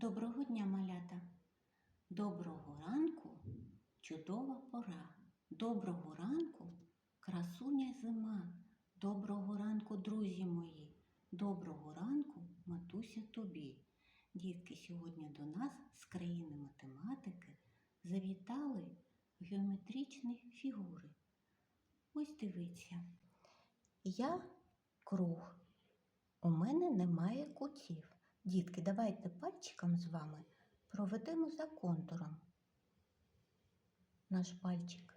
Доброго дня, малята! Доброго ранку, чудова пора. Доброго ранку, красуня зима. Доброго ранку, друзі мої. Доброго ранку, матуся тобі. Дітки сьогодні до нас з країни математики завітали геометричні фігури. Ось дивіться. Я круг. У мене немає кутів. Дітки, давайте пальчиком з вами проведемо за контуром. Наш пальчик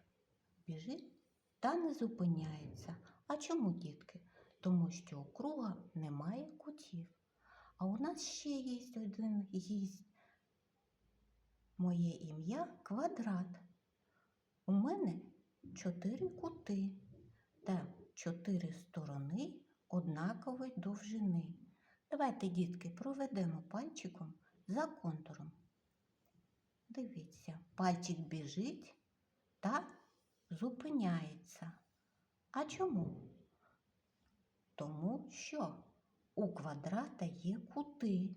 біжить та не зупиняється. А чому, дітки? Тому що у круга немає кутів. А у нас ще є один гість. Моє ім'я квадрат. У мене чотири кути та чотири сторони однакової довжини. Давайте, дітки, проведемо пальчиком за контуром. Дивіться, пальчик біжить та зупиняється. А чому? Тому що у квадрата є кути.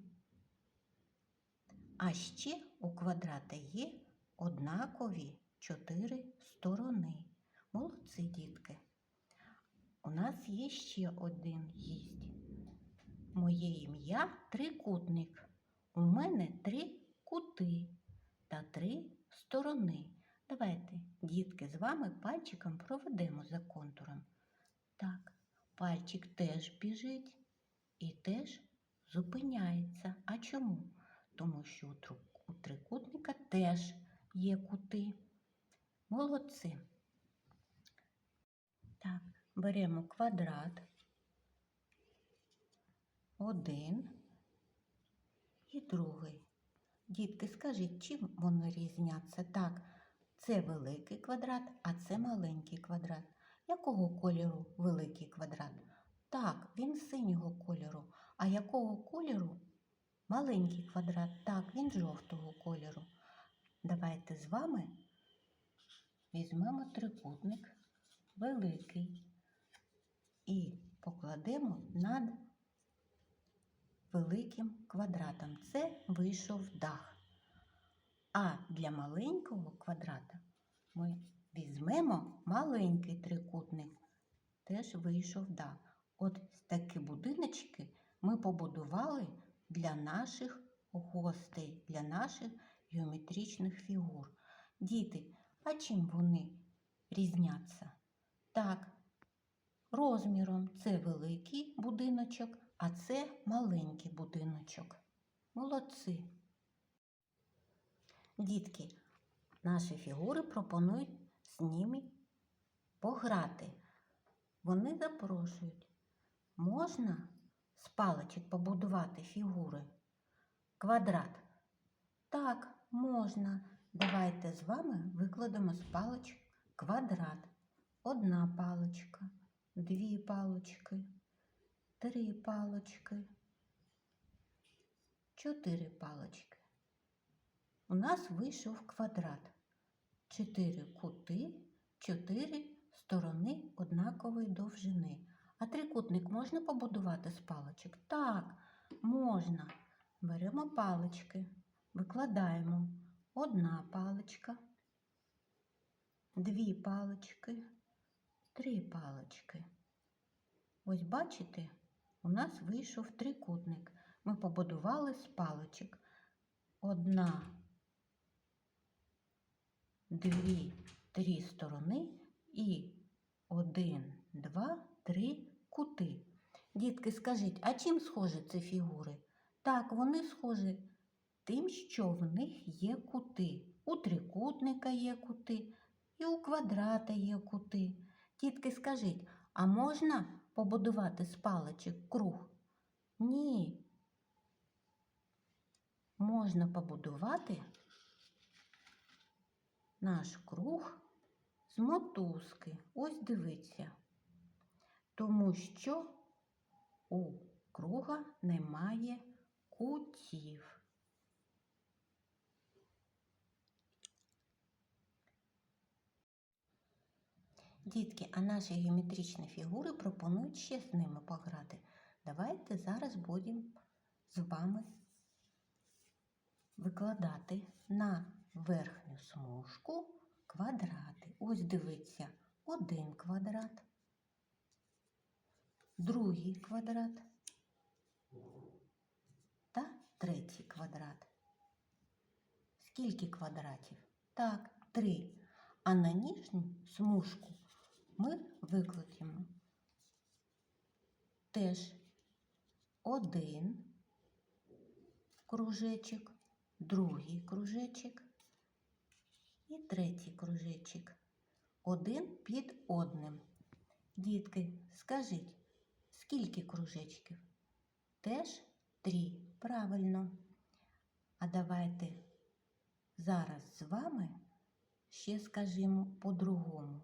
А ще у квадрата є однакові чотири сторони. Молодці, дітки. У нас є ще один гість. Моє ім'я трикутник. У мене три кути та три сторони. Давайте, дітки, з вами пальчиком проведемо за контуром. Так, пальчик теж біжить і теж зупиняється. А чому? Тому що у трикутника теж є кути. Молодці. Так, беремо квадрат. Один і другий. Дітки, скажіть, чим вони різняться? Так, це великий квадрат, а це маленький квадрат. Якого кольору великий квадрат? Так, він синього кольору. А якого кольору маленький квадрат? Так, він жовтого кольору. Давайте з вами візьмемо трикутник великий і покладемо над великим квадратом. Це вийшов дах. А для маленького квадрата ми візьмемо маленький трикутник. Теж вийшов дах. От такі будиночки ми побудували для наших гостей, для наших геометричних фігур. Діти, а чим вони різняться? Так, розміром це великий будиночок, а це маленький будиночок. Молодці. Дітки, наші фігури пропонують з ними пограти. Вони запрошують. Можна з паличок побудувати фігури? Квадрат. Так, можна. Давайте з вами викладемо з паличок квадрат. Одна паличка, дві палички, три палички, чотири палички. У нас вийшов квадрат. Чотири кути, чотири сторони однакової довжини. А трикутник можна побудувати з паличок? Так, можна. Беремо палички, викладаємо одна паличка, дві палички, три палички. Ось бачите, у нас вийшов трикутник. Ми побудували з паличок. Одна, дві, три сторони і один, два, три кути. Дітки, скажіть, а чим схожі ці фігури? Так, вони схожі тим, що в них є кути. У трикутника є кути, і у квадрата є кути. Дітки, скажіть, а можна побудувати з паличок круг? Ні. Можна побудувати наш круг з мотузки. Ось дивіться. Тому що у круга немає кутів. Дітки, а наші геометричні фігури пропонують ще з ними пограти. Давайте зараз будемо з вами викладати на верхню смужку квадрати. Ось дивіться, один квадрат, другий квадрат та третій квадрат. Скільки квадратів? Так, три. А на нижню смужку ми викладемо теж один кружечок, другий кружечок і третій кружечок. Один під одним. Дітки, скажіть, скільки кружечків? Теж три. Правильно. А давайте зараз з вами ще скажімо по-другому,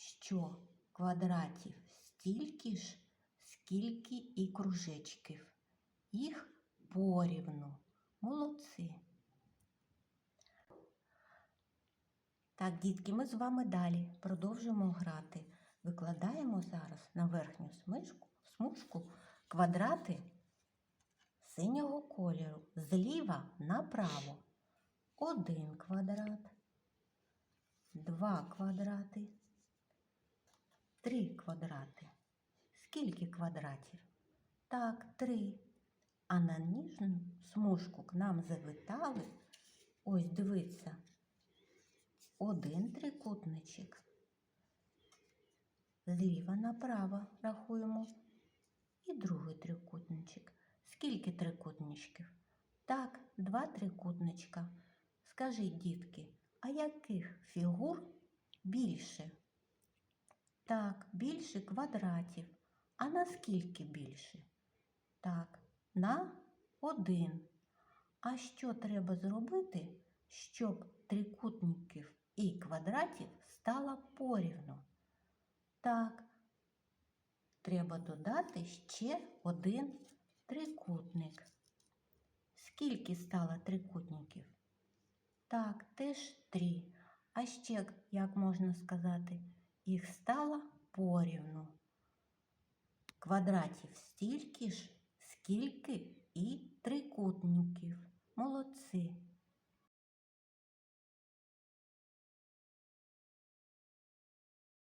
що квадратів стільки ж, скільки і кружечків. Їх порівну. Молодці. Так, дітки, ми з вами далі продовжимо грати. Викладаємо зараз на верхню смужку, смужку квадрати синього кольору зліва направо. Один квадрат, два квадрати, три квадрати. Скільки квадратів? Так, три. А на ніжну смужку к нам завітали. Ось дивіться, один трикутничок. Зліва направо рахуємо. І другий трикутничок. Скільки трикутничків? Так, два трикутничка. Скажіть, дітки, а яких фігур більше? Так, більше квадратів. А наскільки більше? Так, на один. А що треба зробити, щоб трикутників і квадратів стало порівну? Так, треба додати ще один трикутник. Скільки стало трикутників? Так, теж три. А ще, як можна сказати, їх стало порівну. Квадратів стільки ж, скільки і трикутників. Молодці.